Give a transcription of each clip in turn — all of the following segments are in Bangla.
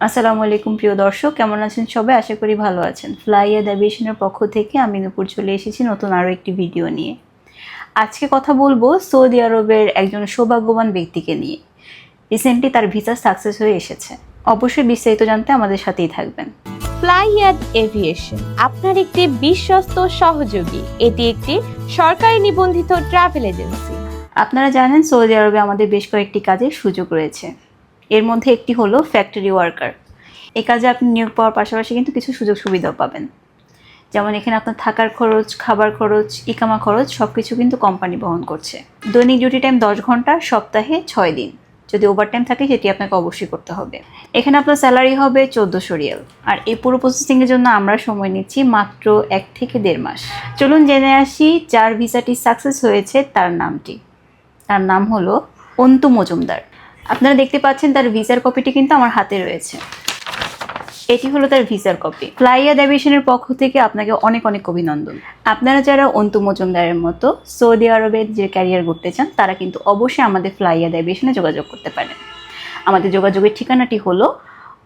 আসসালামু আলাইকুম প্রিয় দর্শক। কেমন আছেন সবাই? আশা করি ভালো আছেন। ফ্লাইয়া অ্যাভিয়েশনের পক্ষ থেকে আমি নুপুর চলে এসেছি নতুন আরও একটি ভিডিও নিয়ে। আজকে কথা বলব সৌদি আরবের একজন সৌভাগ্যবান ব্যক্তিকে নিয়ে। রিসেন্টলি তার ভিসা সাকসেস হয়ে এসেছে। অবশ্যই বিস্তারিত জানতে আমাদের সাথেই থাকবেন। ফ্লাইয়াদ এভিয়েশন আপনার একটি বিশ্বস্ত সহযোগী। এটি একটি সরকারি নিবন্ধিত ট্রাভেল এজেন্সি আপনারা জানেন সৌদি আরবে আমাদের বেশ কয়েকটি কাজের সুযোগ রয়েছে। এর মধ্যে একটি হলো ফ্যাক্টরি ওয়ার্কার এই কাজে আপনি নিয়োগ পাওয়ার পাশাপাশি কিন্তু কিছু সুযোগ সুবিধাও পাবেন। যেমন এখানে আপনার থাকার খরচ, খাবার খরচ, ইকামা খরচ সব কিছু কিন্তু কোম্পানি বহন করছে। দৈনিক ডিউটি টাইম দশ ঘণ্টা, সপ্তাহে ছয় দিন। যদি ওভারটাইম থাকে, সেটি আপনাকে অবশ্যই করতে হবে। এখানে আপনার স্যালারি হবে চোদ্দোশো রিয়াল। আর এই পুরো প্রসেসিংয়ের জন্য আমরা সময় নিচ্ছি মাত্র এক থেকে দেড় মাস। চলুন জেনে আসি যার ভিসাটি সাকসেস হয়েছে, তার নামটি। তার নাম হলো অন্তু মজুমদার। আপনারা দেখতে পাচ্ছেন তার ভিসার কপিটি কিন্তু আমার হাতে রয়েছে। এটি হলো তার ভিসার কপি ফ্লাইয়া অ্যাভিয়েশনের পক্ষ থেকে আপনাকে অনেক অনেক অভিনন্দন। আপনারা যারা অন্তু মজুমদারের মতো সৌদি আরবের যে ক্যারিয়ার করতে চান, তারা কিন্তু অবশ্যই আমাদের ফ্লাইয়া অ্যাভিয়েশনে যোগাযোগ করতে পারেন। আমাদের যোগাযোগের ঠিকানাটি হলো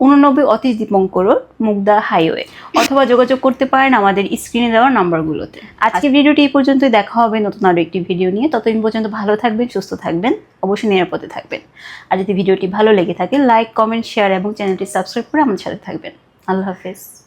উননব্বই অতীশ দীপঙ্কর মুগদা হাইওয়ে। অথবা যোগাযোগ করতে পারেন আমাদের স্ক্রিনে দেওয়া নাম্বারগুলোতে। আজকে ভিডিওটি এই পর্যন্তই, দেখা হবে নতুন আরও একটি ভিডিও নিয়ে। ততদিন পর্যন্ত ভালো থাকবেন, সুস্থ থাকবেন, অবশ্যই নিরাপদে থাকবেন। আর যদি ভিডিওটি ভালো লেগে থাকে লাইক কমেন্ট শেয়ার এবং চ্যানেলটি সাবস্ক্রাইব করে আমার সাথে থাকবেন। আল্লাহ হাফেজ।